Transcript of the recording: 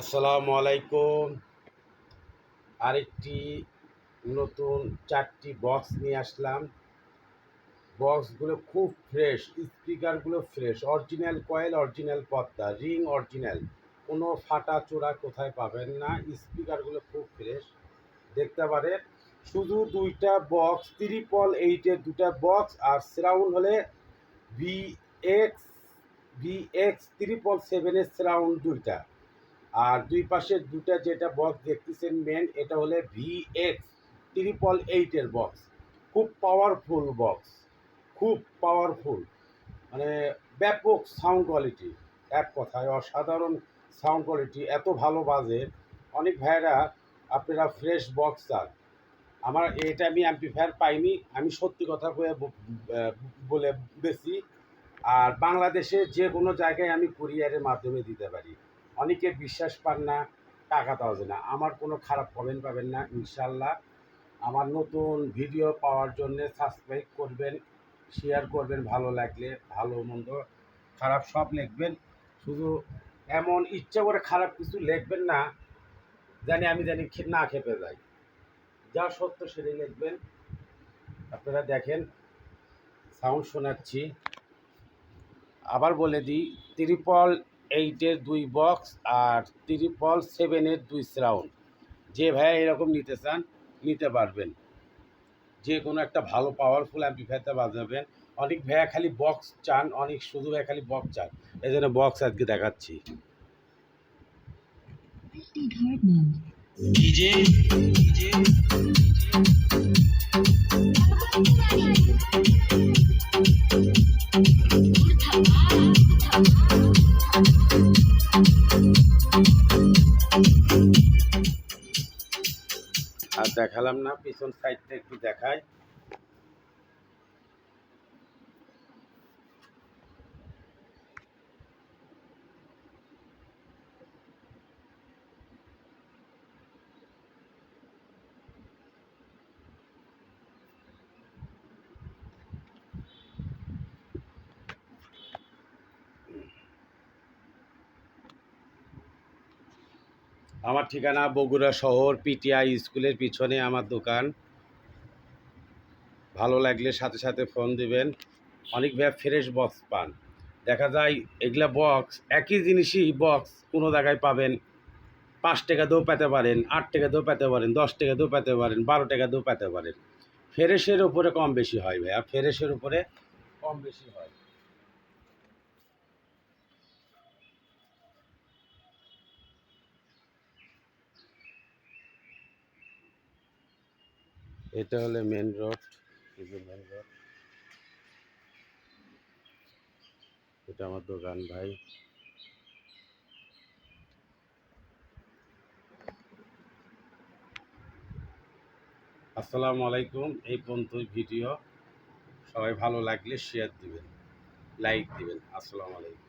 আসসালামু আলাইকুম। আরেকটি নতুন চারটি বক্স নিয়ে আসলাম। বক্সগুলো খুব fresh স্পিকারগুলো fresh original coil original Padma ring original কোনো ফাটা চোরা কোথায় পাবেন না স্পিকারগুলো খুব ফ্রেশ দেখতে পারেন, শুধু দুইটা বক্স ত্রিপল এইটের দুটা বক্স আর সাউন্ড হলে V X V X triple সেভেনের সাউন্ড দুইটা। আর দুই পাশের দুটা যেটা বক্স দেখতেছেন মেন এটা হলে ভি এক্স ট্রিপল এইটের বক্স খুব পাওয়ারফুল বক্স খুব পাওয়ারফুল মানে ব্যাপক সাউন্ড কোয়ালিটি এক কথায় অসাধারণ সাউন্ড কোয়ালিটি এত ভালো বাজে। অনেক ভাইয়েরা, আপনারা ফ্রেশ বক্স চান। আমার এটা আমি অ্যাম্পিফায়ার পাইনি, আমি সত্যি কথা কয়ে বলে বেশি আর বাংলাদেশে যে কোনো জায়গায় আমি কুরিয়ারের মাধ্যমে দিতে পারি। অনেকে বিশ্বাস পান না, টাকা দেওয়া যায় না। আমার কোনো খারাপ কমেন্ট পাবেন না, ইনশাল্লাহ। আমার নতুন ভিডিও পাওয়ার জন্য সাবস্ক্রাইব করবেন শেয়ার করবেন ভালো লাগলে, ভালো মন্দ, খারাপ সব লিখবেন। শুধু এমন ইচ্ছা করে খারাপ কিছু লিখবেন না, জানি আমি জানি না খেপে যাই যা সত্য সেটাই লিখবেন। আপনারা দেখেন সাউন্ড শোনাচ্ছি। আবার বলে দিই, ত্রিপল এইটের দুই বক্স আর ত্রিপল সেভেনের দুই রাউন্ড। যে ভাইয়া এরকম নিতে চান নিতে পারবেন। যে কোনো একটা ভালো পাওয়ারফুল অ্যাম্পিফায়ারতে বাজাবেন। অনেক ভাইয়া খালি বক্স চান অনেক শুধু ভাইয়া খালি বক্স চান। এই জন্য বক্স আজকে দেখাচ্ছি। SD card আর দেখালাম না পিছন সাইডটা একটু দেখাই। আমার ঠিকানা বগুড়া শহর, পিটিআই স্কুলের পিছনে আমার দোকান। ভালো লাগলে সাথে সাথে ফোন দিবেন। অনেক ভাইয়া ফ্রেশ বক্স পান। দেখা যায় এগুলা বক্স, একই জিনিসই বক্স কোনো জায়গায় পাবেন। পাঁচ টাকা দিয়েও পেতে পারেন, আট টাকা দিয়েও পেতে পারেন, দশ টাকা দিয়েও পেতে পারেন, বারো টাকা দিয়েও পেতে পারেন। ফ্রেশের উপরে কম বেশি হয় ভাইয়া, ফ্রেশের উপরে কম বেশি হয়। এটা হলে মেন রোড মেন রোড এটা আমার দোকান ভাই। আসসালামু আলাইকুম, এই পর্যন্ত ভিডিও। সবাই ভালো লাগলে শেয়ার দিবেন লাইক দিবেন। আসসালামু আলাইকুম।